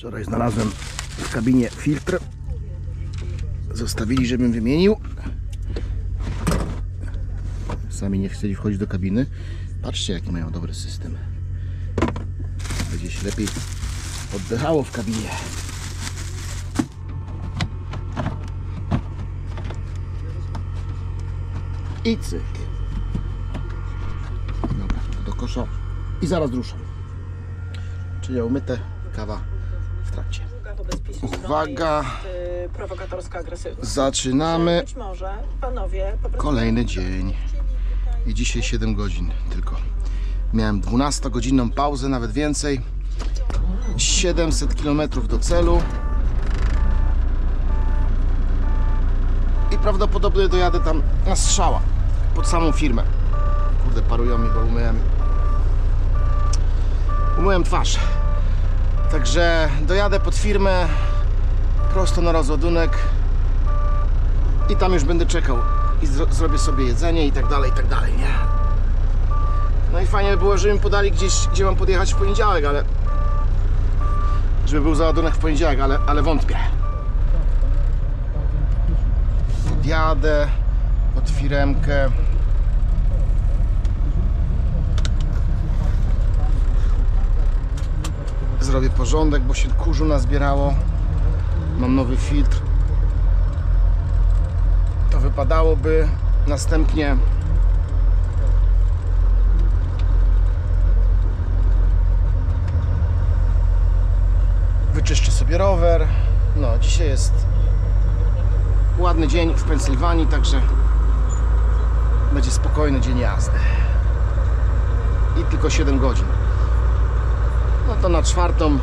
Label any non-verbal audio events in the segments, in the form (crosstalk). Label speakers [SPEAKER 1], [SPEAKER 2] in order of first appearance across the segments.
[SPEAKER 1] Wczoraj znalazłem w kabinie filtr. Zostawili, żebym wymienił. Sami nie chcieli wchodzić do kabiny. Patrzcie, jaki mają dobry system. Będzie się lepiej oddychało w kabinie. I cyk. Dobra, do kosza i zaraz ruszam. Czyli umyte, kawa w trakcie.
[SPEAKER 2] Uwaga y.
[SPEAKER 1] Zaczynamy
[SPEAKER 2] Być może panowie po prostu
[SPEAKER 1] kolejny dzień. I dzisiaj 7 godzin tylko. Miałem 12-godzinną pauzę, nawet więcej. 700 km do celu. I prawdopodobnie dojadę tam na strzała. Pod samą firmę. Kurde, parują mi, bo umyłem. Umyłem twarz. Także dojadę pod firmę. Prosto na rozładunek. I tam już będę czekał. I zro- zrobię sobie jedzenie i tak dalej, i tak dalej, nie? No i fajnie by było, żeby mi podali gdzieś, gdzie mam podjechać w poniedziałek, ale... Żeby był załadunek w poniedziałek, ale, ale wątpię. Podjadę pod firemkę. Zrobię porządek, bo się kurzu nazbierało. Mam nowy filtr. To wypadałoby następnie wyczyszczę sobie rower. No dzisiaj jest ładny dzień w Pensylwanii także będzie spokojny dzień jazdy. I tylko 7 godzin no to na czwartą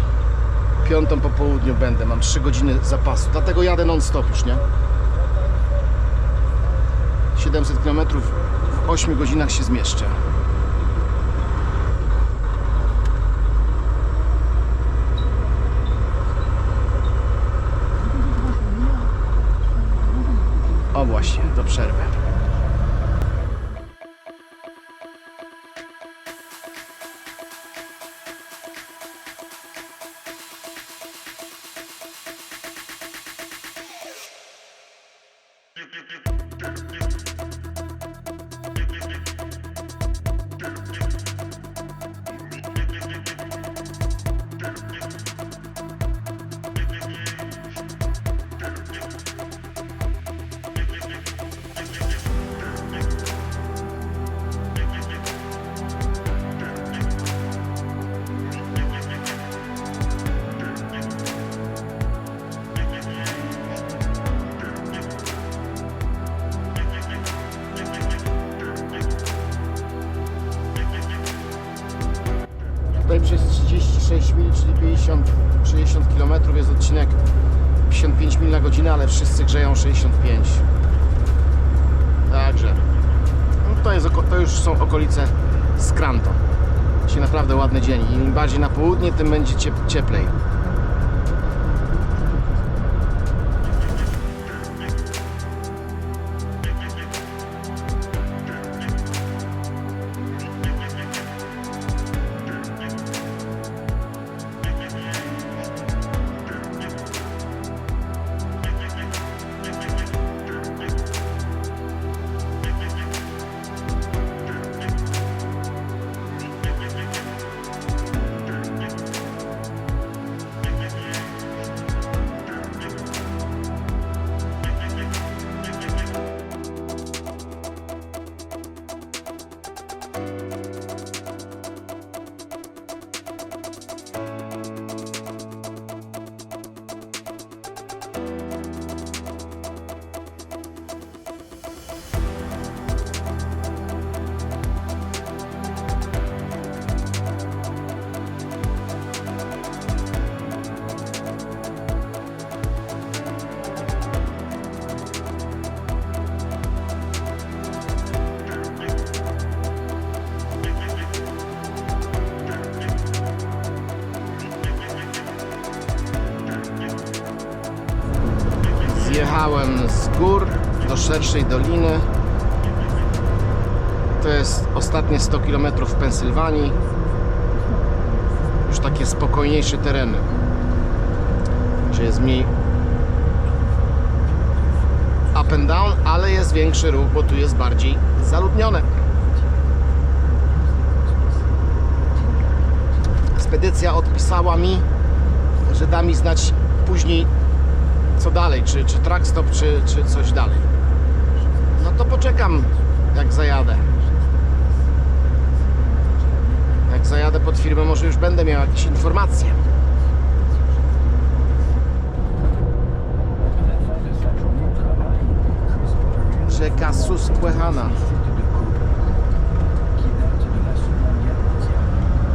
[SPEAKER 1] piątą po południu będę mam 3 godziny zapasu dlatego jadę non stop już nie 700 km w 8 godzinach się zmieszczę. O właśnie, do przerwy. Yeah. Jest odcinek 55 mil na godzinę, ale wszyscy grzeją 65. Także no to, jest, to już są okolice Skranto. Dzisiaj naprawdę ładny dzień. Im bardziej na południe, tym będzie ciep- cieplej. Szerszej doliny. To jest ostatnie 100 km w Pensylwanii. Już takie spokojniejsze tereny.
[SPEAKER 3] że jest mniej up and down, ale jest większy ruch, bo tu jest bardziej zaludnione. Spedycja odpisała mi, że da mi znać później co dalej, czy, czy track stop, czy, czy coś dalej. To poczekam, jak zajadę. Jak zajadę pod firmę, może już będę miał jakieś informacje. Rzeka Susquehanna.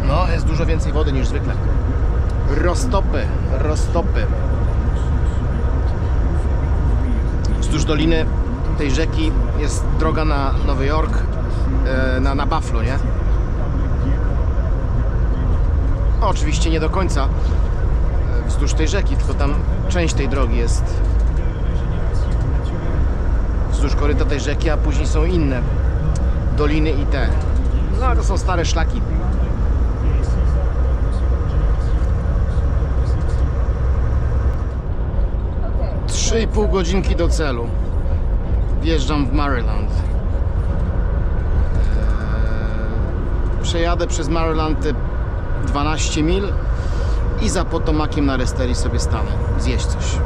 [SPEAKER 3] No, jest dużo więcej wody niż zwykle. Roztopy, roztopy. Wzdłuż doliny tej rzeki jest droga na Nowy Jork, e, na, na Buffalo, nie? No, oczywiście nie do końca e, wzdłuż tej rzeki, tylko tam część tej drogi jest wzdłuż koryta tej rzeki, a później są inne doliny i te. No, to są stare szlaki. Trzy i pół godzinki do celu. Wjeżdżam w Maryland. Eee, Przejadę przez Maryland te 12 mil i za Potomakiem na Resterii sobie stanę. Zjeść coś.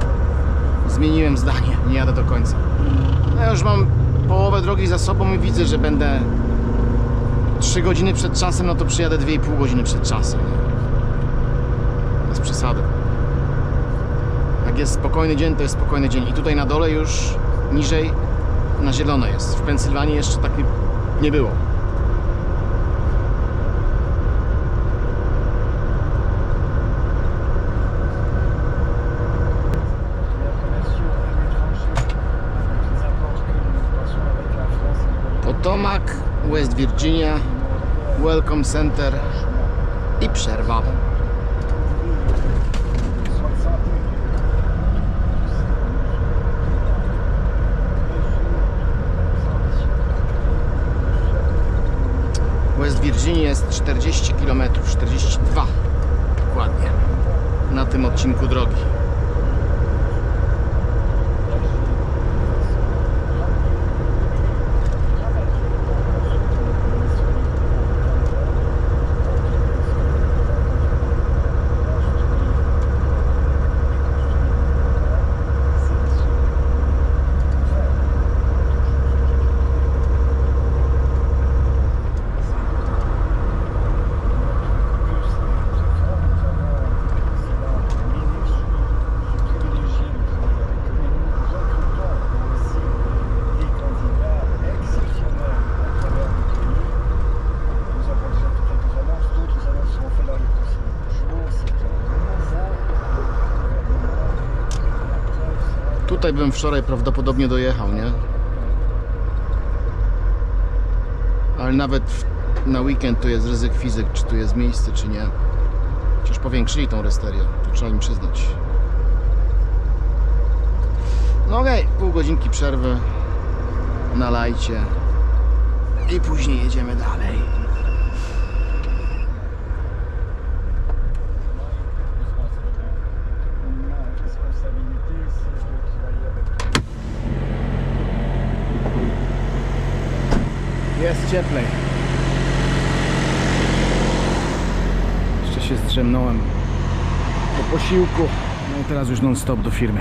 [SPEAKER 3] Zmieniłem zdanie, nie jadę do końca. No ja już mam połowę drogi za sobą i widzę, że będę 3 godziny przed czasem, no to przyjadę 2,5 godziny przed czasem. Bez przesady. Jak jest spokojny dzień, to jest spokojny dzień. I tutaj na dole już niżej na zielono jest. W Pensylwanii jeszcze tak nie, nie było. Potomac, West Virginia, Welcome Center i przerwa. West Virginia jest 40 km, 42 dokładnie na tym odcinku drogi. Tutaj bym wczoraj prawdopodobnie dojechał, nie? Ale nawet na weekend tu jest ryzyk fizyk, czy tu jest miejsce, czy nie. Chociaż powiększyli tą resterię, to trzeba im przyznać. No okej, pół godzinki przerwy na lajcie i później jedziemy dalej. Cieplej. Jeszcze się zdrzemnąłem po posiłku. No i teraz już non stop do firmy.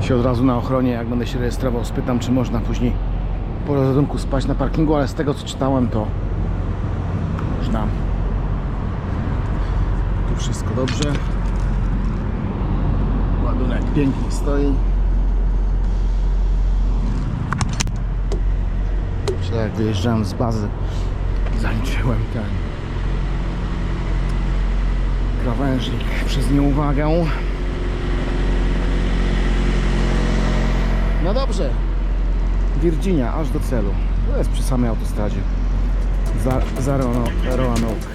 [SPEAKER 3] Się od razu na ochronie, jak będę się rejestrował, spytam, czy można później po rozładunku spać na parkingu, ale z tego co czytałem, to można. Tu wszystko dobrze. Ładunek pięknie stoi. Jak wyjeżdżałem z bazy, zaliczyłem ten krawężnik przez nieuwagę. No dobrze. Virginia, aż do celu. To jest przy samej autostradzie. Za, za Roano- Roanoke.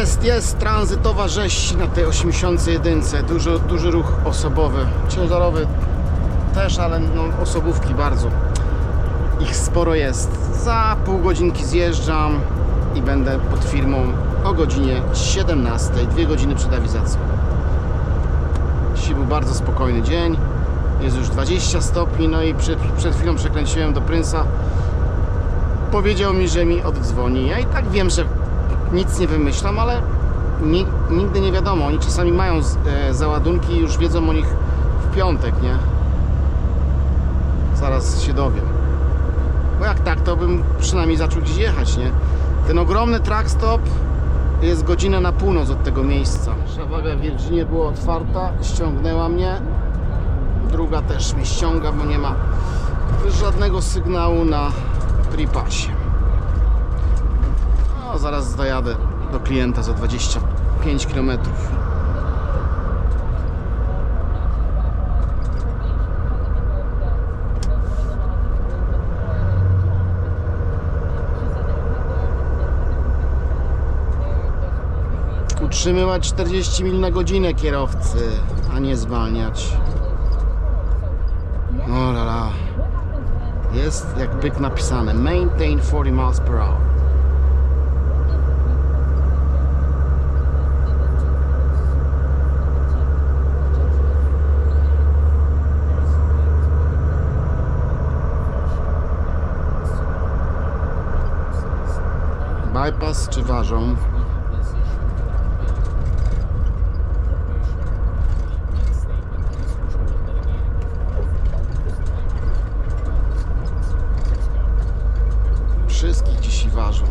[SPEAKER 1] Jest, jest tranzytowa rzeź na tej 81. Dużo, duży ruch osobowy. Ciężarowy też, ale no, osobówki bardzo. Ich sporo jest. Za pół godzinki zjeżdżam i będę pod firmą o godzinie 17, dwie godziny przed awizacją. Dzisiaj był bardzo spokojny dzień. Jest już 20 stopni, no i przed, przed chwilą przekręciłem do Prynsa. Powiedział mi, że mi oddzwoni. Ja i tak wiem, że nic nie wymyślam, ale ni, nigdy nie wiadomo. Oni czasami mają e, załadunki i już wiedzą o nich w piątek, nie? Zaraz się dowiem. Bo jak tak, to bym przynajmniej zaczął gdzieś jechać, nie? Ten ogromny track stop jest godzinę na północ od tego miejsca. Nasza waga w Virginie była otwarta, ściągnęła mnie. Druga też mnie ściąga, bo nie ma żadnego sygnału na tripasie. No, zaraz dojadę do klienta za 25 km. Utrzymywać 40 mil na godzinę kierowcy, a nie zwalniać. O la la. Jest jak byk napisane. Maintain 40 miles per hour. Bypass czy ważą? Wszystkich dzisiaj ważą.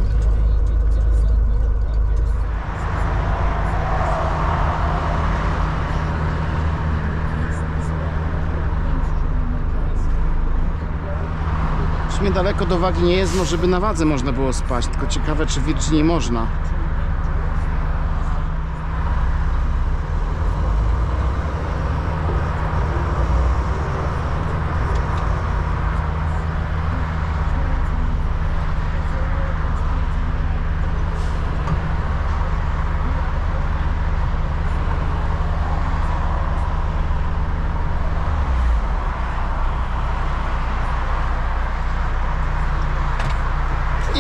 [SPEAKER 1] W sumie daleko do wagi nie jest, no żeby na wadze można było spać, tylko ciekawe czy w Virginii można.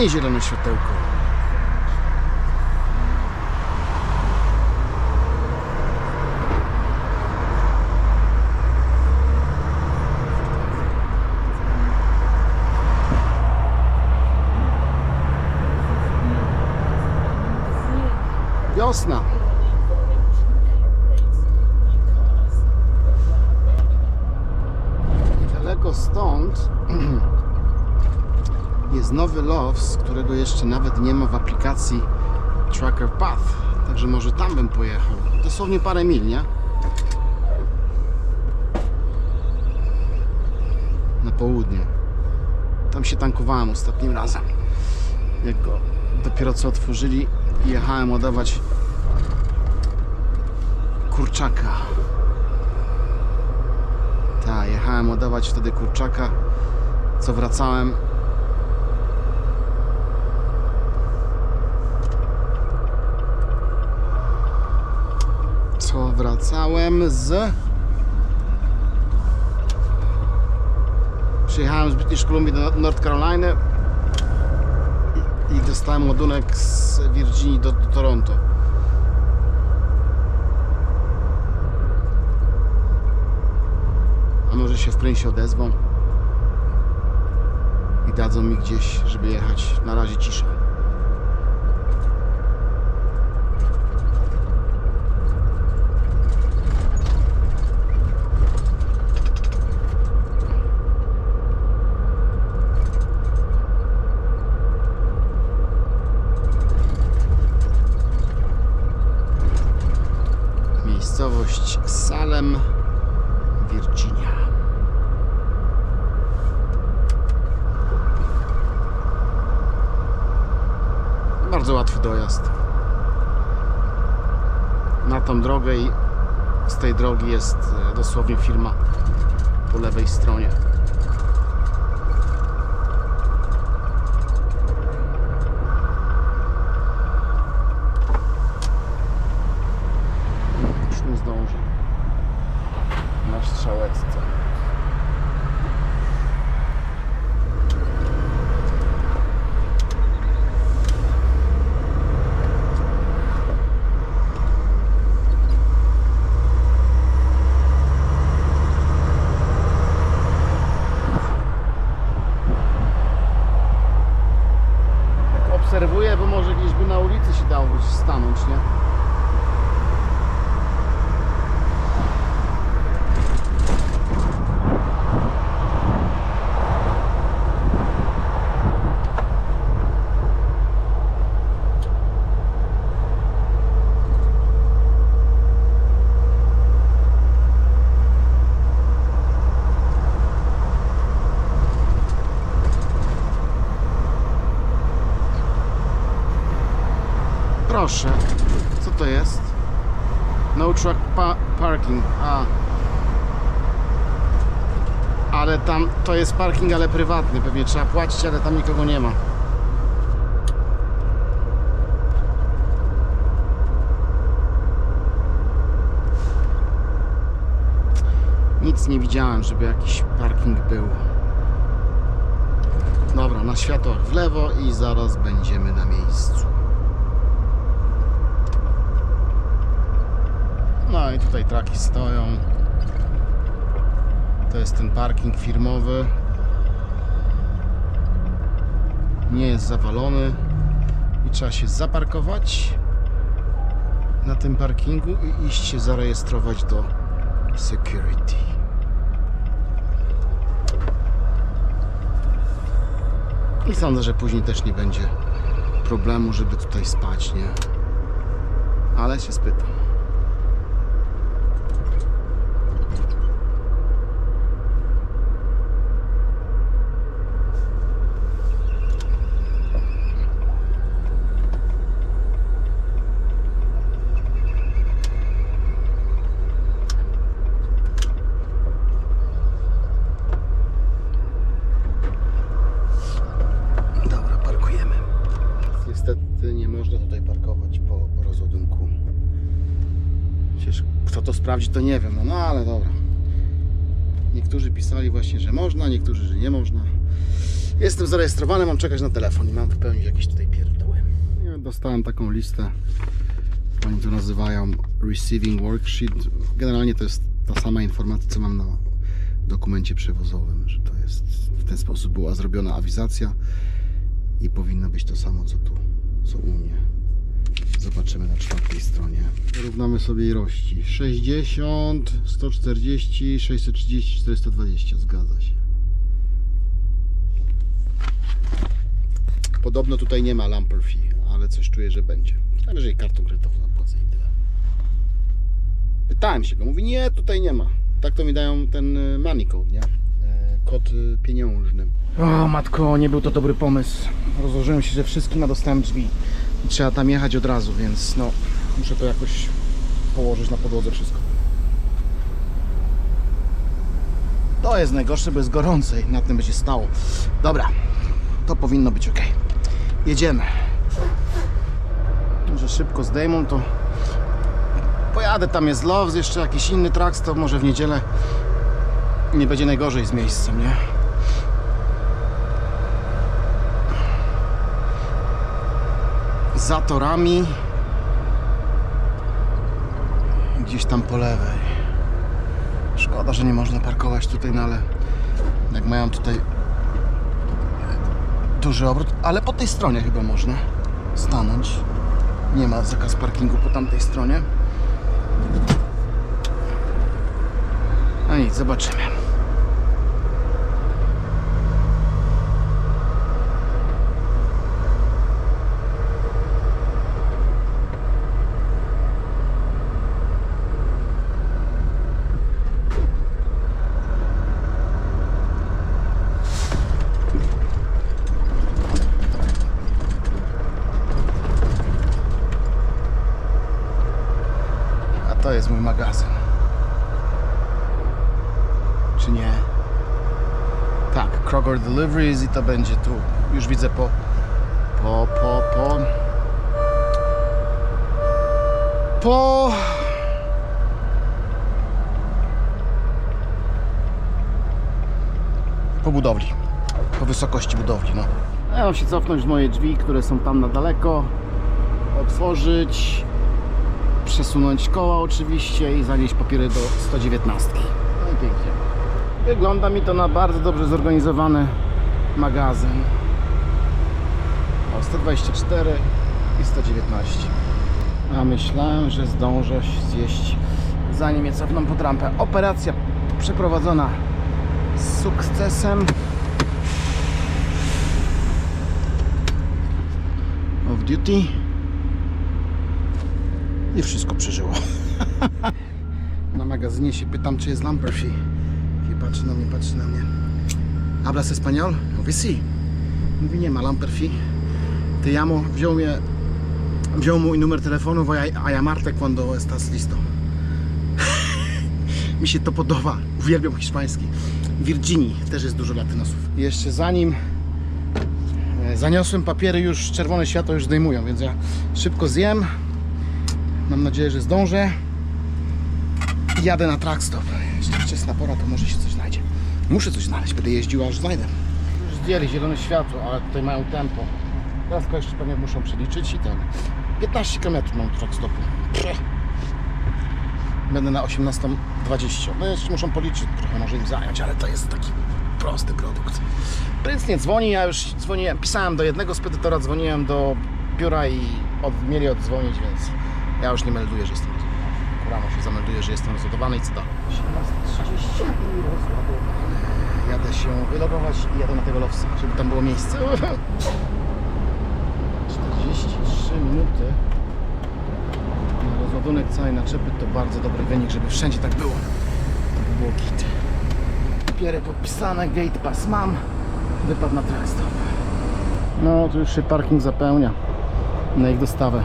[SPEAKER 1] I zielone światełko. Wiosna. Daleko stąd jest nowy Loves, którego jeszcze nawet nie ma w aplikacji Tracker Path. Także może tam bym pojechał. Dosłownie parę mil, nie? Na południe. Tam się tankowałem ostatnim razem. Jak go dopiero co otworzyli jechałem ładować kurczaka. Tak, jechałem ładować wtedy kurczaka. Co wracałem co wracałem z. Przyjechałem z British Columbia do North Carolina i, dostałem ładunek z Virginii do, do Toronto. A może się w Prince odezwą i dadzą mi gdzieś, żeby jechać. Na razie cisza. Bardzo łatwy dojazd. Na tą drogę i z tej drogi jest e, dosłownie firma po lewej stronie. obserwuję, bo może gdzieś by na ulicy się dało gdzieś stanąć, nie? Proszę, co to jest? No truck pa parking. A. Ale tam to jest parking, ale prywatny. Pewnie trzeba płacić, ale tam nikogo nie ma. Nic nie widziałem, żeby jakiś parking był. Dobra, na światłach w lewo i zaraz będziemy na miejscu. No i tutaj traki stoją. To jest ten parking firmowy. Nie jest zawalony i trzeba się zaparkować na tym parkingu i iść się zarejestrować do security. I sądzę, że później też nie będzie problemu, żeby tutaj spać, nie? Ale się spytam. Dobra, parkujemy. Niestety nie można tutaj parkować po rozładunku. Przecież kto to nie wiem. No, no ale dobra. Niektórzy pisali właśnie, że można, niektórzy, że nie można. Jestem zarejestrowany, mam czekać na telefon i mam wypełnić jakieś tutaj pierdoły. Dostałem taką listę. Oni to nazywają Receiving Worksheet. Generalnie to jest ta sama informacja, co mam na dokumencie przewozowym, że to jest w ten sposób była zrobiona awizacja i powinno być to samo co tu, co u mnie. Zobaczymy na czwartej stronie. Równamy sobie ilości. 60, 140, 630, 420. Zgadza się. Podobno tutaj nie ma lumper fee, ale coś czuję, że będzie. Najwyżej kartą kredytową zapłacę i tyle. Pytałem się go, mówi nie, tutaj nie ma. Tak to mi dają ten y, money code, nie? E, Kod y, pieniężny. O matko, nie był to dobry pomysł. Rozłożyłem się ze wszystkim, a dostałem drzwi. I trzeba tam jechać od razu, więc no, muszę to jakoś położyć na podłodze wszystko. To jest najgorsze, bo jest gorące i na tym będzie stało. Dobra, to powinno być ok. Jedziemy. Może szybko zdejmą to. Pojadę, tam jest Loves, jeszcze jakiś inny traks, to może w niedzielę nie będzie najgorzej z miejscem, nie? Za torami gdzieś tam po lewej. Szkoda, że nie można parkować tutaj, no ale jak mają tutaj duży obrót, ale po tej stronie chyba można stanąć. Nie ma zakaz parkingu po tamtej stronie. No nic, zobaczymy. A to jest mój magazyn. Czy nie? Kroger Deliveries i to będzie tu. Już widzę po. Po, po, po. Po. Po budowli. Po wysokości budowli, no. Ja mam się cofnąć w moje drzwi, które są tam na daleko. Otworzyć przesunąć koła oczywiście i zanieść papiery do 119. Wygląda mi to na bardzo dobrze zorganizowany magazyn. O, 124 i 119. A myślałem, że zdążę zjeść zanim je cofną pod rampę. Operacja przeprowadzona z sukcesem. Off duty. I wszystko przeżyło. (laughs) na magazynie się pytam, czy jest Lamperfi. Patrzy na mnie, patrzy na mnie. ¿Hablas español? Mówi si. Mówi nie ma Lamperfi. Te llamo, wziął mnie, wziął mój numer telefonu, a, a llamarte cuando estás listo. (laughs) Mi się to podoba. Uwielbiam hiszpański. W Virginii też jest dużo latynosów. Jeszcze zanim e, zaniosłem papiery, już czerwone światło już zdejmują, więc ja szybko zjem. Mam nadzieję, że zdążę. I jadę na trackstop. Jeszcze wczesna pora, to może się coś znajdzie. Muszę coś znaleźć, będę jeździł, aż znajdę. Już zdjęli zielone światło, ale tutaj mają tempo. Teraz jeszcze pewnie muszą przeliczyć i ten. 15 km mam do trackstopu. Pff. Będę na 18.20. No jeszcze muszą policzyć, trochę może im zająć, ale to jest taki prosty produkt. Prince nie dzwoni, ja już dzwoniłem, pisałem do jednego spedytora, dzwoniłem do biura i od, mieli oddzwonić, więc ja już nie melduję, że jestem rozładowany. Rano się zamelduję, że jestem rozładowany i co dalej. 18.30 i rozładowany. Jadę się wylogować i jadę na tego lowsa, żeby tam było miejsce. (laughs) 43 minuty na rozładunek całej naczepy to bardzo dobry wynik, żeby wszędzie tak było. To by było git. Papiery podpisane, gate pass mam. Wypad na trackstop. No, tu już się parking zapełnia na ich dostawę.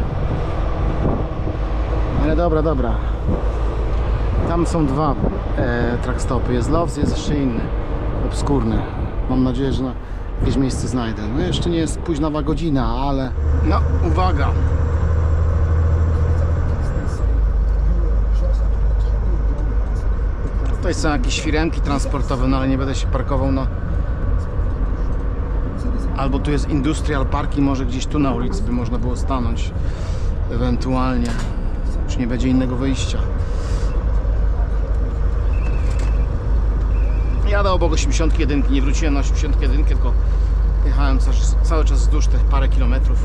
[SPEAKER 1] Ale dobra, dobra. Tam są dwa e, trackstopy. Jest Loves, jest jeszcze inny. Obskurny. Mam nadzieję, że na jakieś miejsce znajdę. No jeszcze nie jest późna godzina, ale... No, uwaga! Tutaj są jakieś firenki transportowe, no ale nie będę się parkował na... Albo tu jest industrial park i może gdzieś tu na ulicy by można było stanąć. Ewentualnie. Już nie będzie innego wyjścia. Jadę obok 81, nie wróciłem na 81, tylko jechałem cały, czas wzdłuż tych parę kilometrów.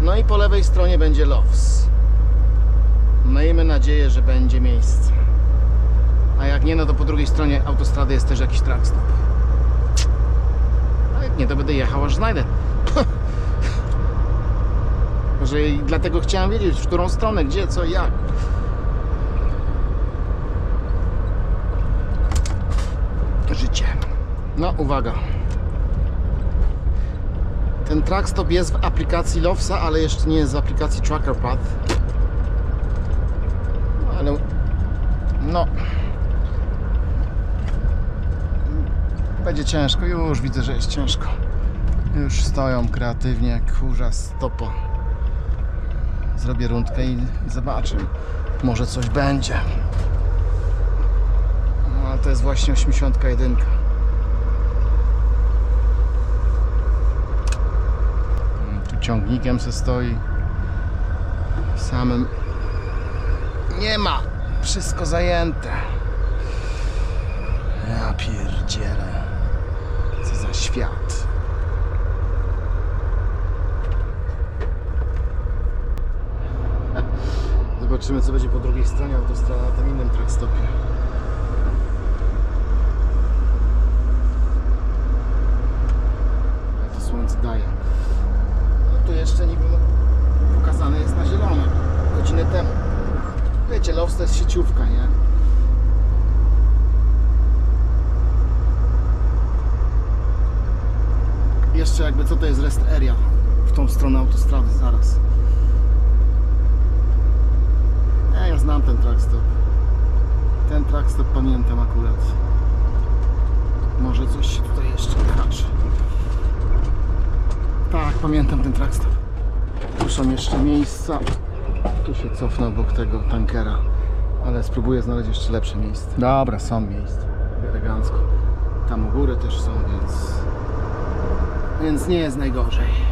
[SPEAKER 1] No i po lewej stronie będzie Loves. Miejmy nadzieję, że będzie miejsce. A jak nie, no to po drugiej stronie autostrady jest też jakiś trackstop. A jak nie, to będę jechał aż znajdę. (laughs) Może i dlatego chciałem wiedzieć, w którą stronę, gdzie, co, jak. No, uwaga. Ten trackstop jest w aplikacji Lovesa, ale jeszcze nie jest w aplikacji Tracker Path. No, ale no będzie ciężko, już widzę, że jest ciężko. Już stoją kreatywnie, kurza stopa. Zrobię rundkę i, zobaczę. Może coś będzie. No, to jest właśnie 81. Tu ciągnikiem se stoi. Samym nie ma. Wszystko zajęte. Ja pierdzielę. Co za świat. (laughs) Zobaczymy co będzie po drugiej stronie autostrady na tym innym trackstopie. Jak to słońce daje. No tu jeszcze niby pokazane jest na zielono. Godzinę temu. Wiecie, Loves to jest sieciówka, nie? Jeszcze jakby co to jest rest area w tą stronę autostrady zaraz. Ja, ja znam ten trackstop. Ten trackstop pamiętam akurat. Może coś się tutaj jeszcze wyhaczy. Tak, pamiętam ten trackstop. Tu są jeszcze miejsca. Tu się cofnę obok tego tankera. Ale spróbuję znaleźć jeszcze lepsze miejsce. Dobra, są miejsca. Elegancko. Tam u góry też są, więc... Więc nie jest najgorzej.